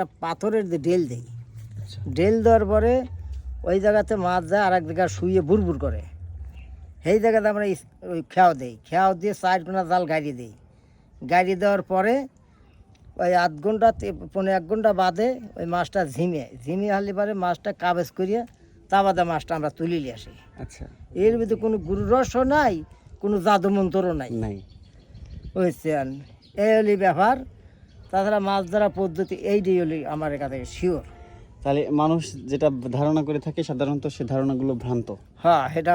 একটা পাথরের ডেল দেই। ডেল দেওয়ার পরে ওই জায়গাতে মাছ যায় আর এক জায়গায় শুয়ে বুরবুর করে। সেই জায়গাতে আমরা ওই খেয়াও দিই। খেয়াও দিয়ে চার ঘণ্টা জাল গাড়ি দিই। গাড়ি দেওয়ার পরে ওই আধ ঘণ্টা পনেরো এক ঘণ্টা বাদে ওই মাছটা ঝিমে ঝিমে হালি পরে মাছটা কাবেজ করিয়ে তা বাদে মাছটা আমরা তুলে নিয়ে আসি। আচ্ছা। এর ভিতরে কোনো গুরু রসও নাই কোনো জাদু মন্ত্রও নাই। নাই। বুঝছেন? এই হলি ব্যাপার। তাছাড়া মাছ ধরা পদ্ধতি এইটাই হলি আমার কাছে শিওর তাহলে মানুষ যেটা ধারণা করে থাকে সাধারণত সে ধারণাগুলো ভ্রান্ত। হ্যাঁ এটা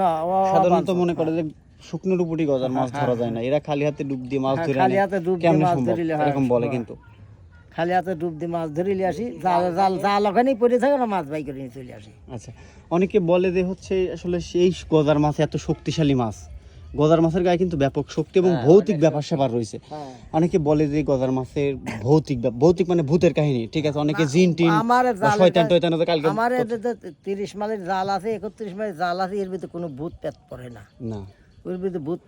না সাধারণত মনে করে যে শুকনোর উপরই গজার মাছ ধরা যায় না। এরা খালি হাতে ডুব দিয়ে মাছ হ্যাঁ, ধরে খালি হাতে ডুব দিয়ে মাছ? ধরিলে হয়। এরকম বলে হ্যাঁ। কিন্তু। খালি হাতে ডুব দিয়ে মাছ ধরিলে আসি জাল জাল জাল ওখানেই পড়ে থাকে না মাছ বাই করে নিয়ে চলে আসি। আচ্ছা অনেকে বলে যে হচ্ছে আসলে সেই গজার মাছ এত শক্তিশালী মাছ। গজার মাছের গায়ে কিন্তু ব্যাপক শক্তি এবং ভৌতিক ব্যাপার স্যাপার রয়েছে। হ্যাঁ। অনেকে বলে যে গজার মাছের ভৌতিক ভৌতিক মানে ভূতের কাহিনী ঠিক আছে? অনেকে জিন টিন শয়তান টয়তান কালকে আমার তিরিশ মাইলের জাল আছে একত্রিশ মাইলের জাল আছে এর ভিতরে কোনো ভূত পেট পড়ে না। না। ওর ভিতরে ভূত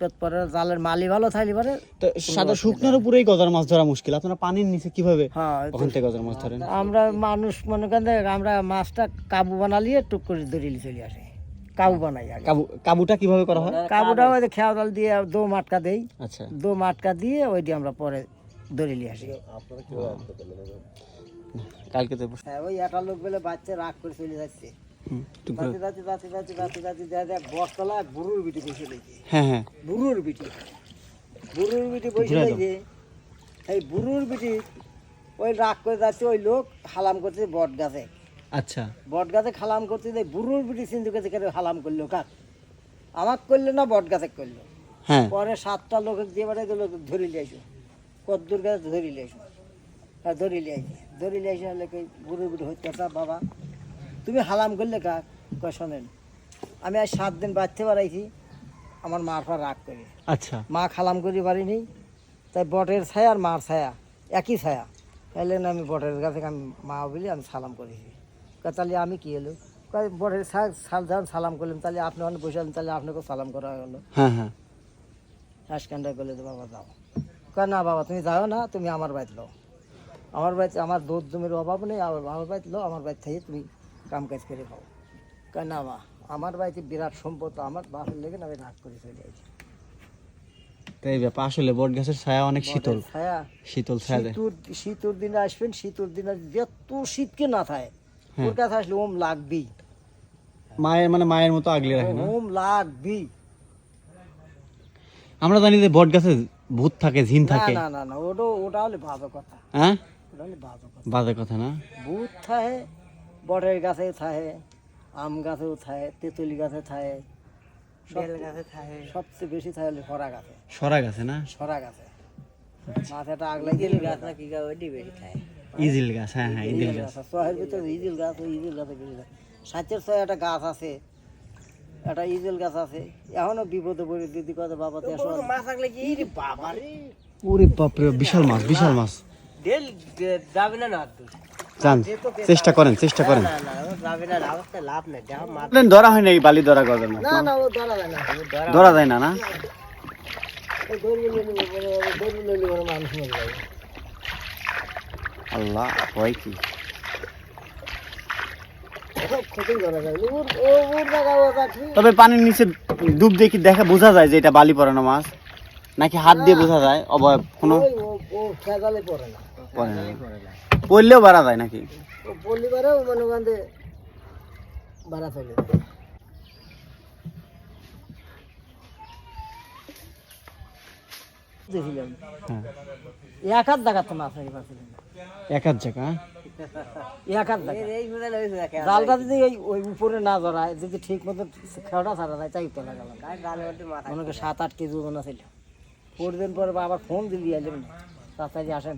জালের মালি ভালো থাকলে পারে সাদা শুকনোর উপরেই গজার মাছ ধরা মুশকিল। আপনারা পানির নিচে কীভাবে হ্যাঁ ওখান থেকে গজার মাছ ধরেন? আমরা মানুষ মনে করেন আমরা মাছটা কাবু বানালিয়ে টুক করে ধরিয়ে চলে আসে। কাবু বানাই আগে। কাবু কাবুটা কীভাবে করা হয়? কাবুটা ওই যে খেয়া জাল দিয়ে দো মাটকা দেই। আচ্ছা। দো মাটকা দিয়ে ওইটি আমরা পরে ধরে নিয়ে আসি। কালকে তো হ্যাঁ ওই একটা লোক বলে বাচ্চা রাগ করে চলে যাচ্ছে। বস্তলা বুড়ুর বিটি বসে হ্যাঁ হ্যাঁ। বুড়ুর বিটি। বুড়ুর বিটি বসে। এই বুড়ুর বিটি ওই রাগ করে যাচ্ছে ওই লোক হালাম করছে বট গাছে আচ্ছা। বট গাছে খালাম করতে যে বুড়ুর বিটি সিন্ধু গাছে কেন হালাম করল কাক আমাক করল না বট গাছে করল। হ্যাঁ। পরে সাতটা লোক দিয়ে বেড়াই দিল ধরে আসো কদ্দুর গাছ ধরে লিয়ে আসো হ্যাঁ ধরে লিয়ে আসি ধরে লিয়ে আসে হলে কি বুড়ো বুড়ো হইতে বাবা। তুমি হালাম করলে কাক কয় শোনেন আমি আজ সাত দিন বাচ্চা বাড়াইছি আমার মার পর রাগ করে। আচ্ছা। মা খালাম করি পারিনি তাই বটের ছায়া আর মার ছায়া একই ছায়া। তাহলে না আমি বটের কাছে আমি মা বলি আমি সালাম করেছি। তাহলে আমি কি এলো সাল যখন সালাম করলাম তাহলে আপনি বসে আছেন তাহলে আপনাকেও সালাম করা হলো। হ্যাঁ হ্যাঁ। করলে তো বাবা যাও। কয় না বাবা তুমি যাও না তুমি আমার বাড়িতে লো আমার বাড়িতে আমার দুধ জমির অভাব নেই আমার আমার বাড়িতে লো আমার বাড়ি থেকে তুমি কাম কাজ করে খাও। কয় না মা আমার বাড়িতে বিরাট সম্পদ আমার বাপের লেগে না আমি রাগ করে চলে যাই তাই ব্যাপার আসলে বট গাছের ছায়া অনেক শীতল। ছায়া শীতল ছায়া শীতুর দিনে আসবেন শীতুর দিনে যত শীতকে না থাকে। ওর কাছে আসলে ওম লাগবেই। মায়ের মানে মায়ের মতো আগলে রাখে না? ওম লাগবেই। আমরা জানি যে বট গাছে ভূত থাকে জিন থাকে। না না না ওটা ওটা হলে ভালো কথা। হ্যাঁ? ওটা হলে ভালো কথা। বাজে কথা না? ভূত থাকে বটের গাছে থাকে আম গাছেও থাকে তেঁতুলি গাছে থাকে বেল গাছে থাকে। সবচেয়ে বেশি থাকে হলে সরা গাছে। সরা গাছে না? সরা গাছে। মাথাটা আগলাই ইজিল গাছ না কি গাছ ওইটি বেশি থাকে? ইজিল গাছ হ্যাঁ হ্যাঁ ইজিল গাছ। শহরের ভিতরে ইজিল গাছ ওই ইজিল গাছে বেশি থাকে সাঁচের ছয় একটা গাছ আছে একটা ইজিল গাছ আছে। এখনও বিপদে পড়ে দিদি কথা বাবা তো এসব মাছ থাকলে কি? বাবা রে। ওরে বাপরে বিশাল মাছ বিশাল মাছ। দেল যাবে না না চান চেষ্টা করেন চেষ্টা করেন। না না ও যাবে না অবস্থা লাভ নেই দেখো মাছ। ধরা হয় না এই বালি ধরা মাছ। না ধরা যায় না। না না ও ধরলে নিলে বলে ও ধরলে নিলে বলে মানুষ মরে যাবে আল্লাহ হয় কি তবে পানির নিচে ডুব কি দেখা বোঝা যায় যে এটা বালি পড়ানো মাছ? নাকি হাত দিয়ে বোঝা যায়? অবয়ব কোনো? পড়লেও বাড়া যায় নাকি? ও পল্লিবারেও মনে ভাড়া চলে। যায় হ্যাঁ। এক হাত দেখাতে মাছ আগে পাচ্ছিলাম এক আধ জায়গা হ্যাঁ? এক হাত জালটা যদি ওই ওই উপরে না ধরায় যদি ঠিক মতো খেওটা ছাড়া যায় তাই তো লাগালাম। মনে করি সাত আট কেজি ওজন আছে পরদিন পরে আবার ফোন দিলি আসেন তাড়াতাড়ি আসেন।